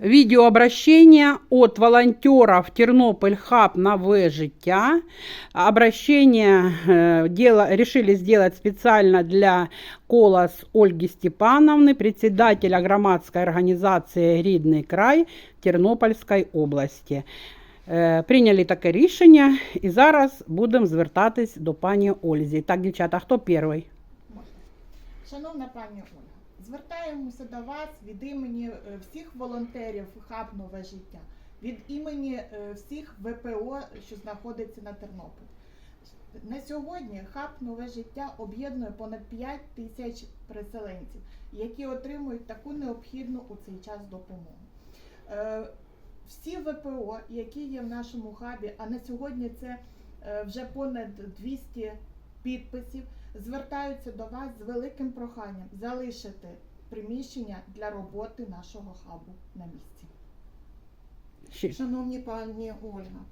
Видеообращение от волонтеров Тернополь Хаб на В життя. Обращение э, дело, решили сделать специально для Колос Ольги Степановны, председателя громадской организации «Рідний край» Тернопільської області. Е, Прийняли таке рішення і зараз будемо звертатись до пані Ользі. Так, дівчата, хто перший? Можна. Шановна пані Ольга, Звертаємося до вас від імені е, всіх волонтерів Хаб Нове життя, від імені е, всіх ВПО, що знаходиться на Тернополі. На сьогодні Хаб Нове життя об'єднує понад 5 тисяч переселенців, які отримують таку необхідну у цей час допомогу. Е, Всі ВПО, які є в нашому хабі, а на сьогодні це вже понад 200 підписів, звертаються до вас з великим проханням залишити приміщення для роботи нашого хабу на місці. Шановні пані Ольга,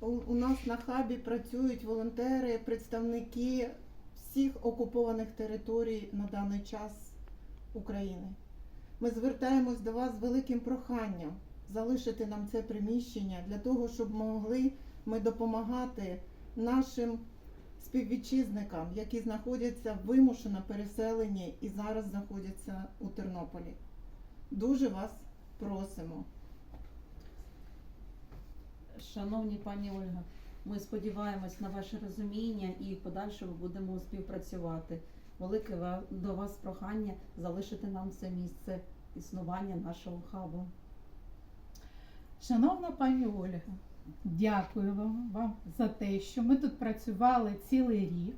у, у нас на хабі працюють волонтери, представники всіх окупованих територій на даний час України. Ми звертаємось до вас з великим проханням залишити нам це приміщення для того, щоб могли ми допомагати нашим співвітчизникам, які знаходяться вимушено переселені і зараз знаходяться у Тернополі. Дуже вас просимо. Шановні пані Ольга, ми сподіваємось на ваше розуміння і в подальшому будемо співпрацювати. Велике до вас прохання залишити нам це місце існування нашого хабу. Шановна пані Ольга, дякую вам, вам за те, що ми тут працювали цілий рік.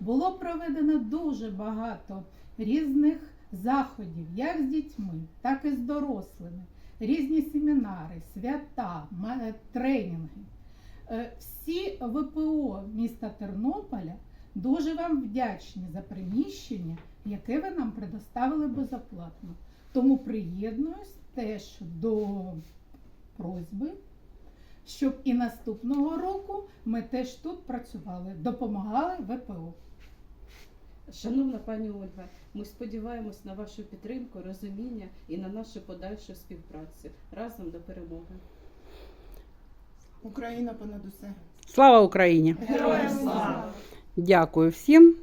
Було проведено дуже багато різних заходів, як з дітьми, так і з дорослими, різні семінари, свята, тренінги. Е, Всі ВПО міста Тернополя дуже вам вдячні за приміщення, яке ви нам предоставили безоплатно. Тому приєднуюсь теж до просьби, щоб і наступного року ми теж тут працювали, допомагали ВПО. Шановна пані Ольга, ми сподіваємось на вашу підтримку, розуміння і на нашу подальшу співпрацю разом до перемоги. Україна понад усе. Слава Україні! Героям слава! Дякую всім.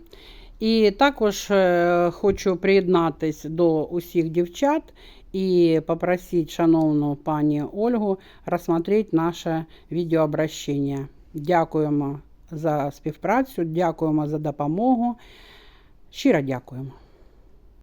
І також е, хочу приєднатись до усіх дівчат і попросить шановну пані Ольгу розсмотреть наше відеообращення. Дякуємо за співпрацю, дякуємо за допомогу. Щиро дякуємо.